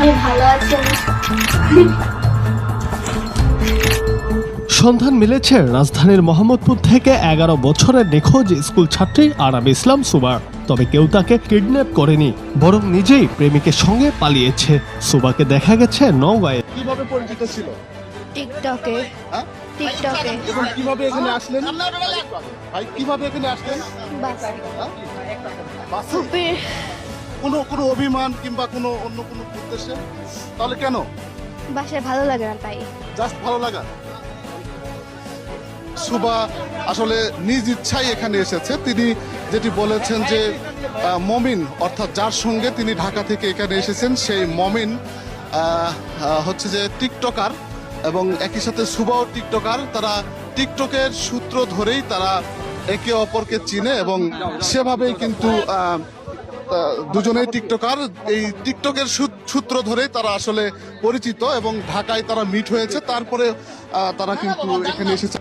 আমি ভালো আছি সন্ধান মিলেছে রাজধানীর মোহাম্মদপুর থেকে এগারো বছরের নিখোঁজ স্কুল ছাত্রী আরাম ইসলাম সুবার তবে কেউ তাকে কিডন্যাপ করেনি বরং নিজেই প্রেমিকের সঙ্গে পালিয়েছে। সুবাকে দেখা গেছে নওগাঁয়ে। কীভাবে পরিচিত ছিল? টিকটকে। হ্যাঁ? টিকটকে। এবং কীভাবে এখানে আসলেন? ভাই কীভাবে এখানে আসলেন? বাস। হ্যাঁ? বাসে? কোনো কোনো অভিমান কিংবা কোনো অন্য কোনো উদ্দেশ্যে? তাহলে কেন? বাসায় ভালো লাগে না তাই। জাস্ট ভালো লাগা? সুবা আসলে নিজ ইচ্ছাই এখানে এসেছে। তিনি যেটি বলেছেন যে মমিন অর্থাৎ যার সঙ্গে তিনি ঢাকা থেকে এখানে এসেছেন সেই মমিন হচ্ছে যে টিকটকার এবং একই সাথে সুবাও টিকটকার। তারা টিকটকের সূত্র ধরেই তারা একে অপরকে চিনে এবং সেভাবেই কিন্তু দুজনেই টিকটকার। এই টিকটকের সূত্র ধরে তারা আসলে পরিচিত এবং ঢাকায় তারা মিট হয়েছে। তারপরে তারা কিন্তু এখানে এসেছে।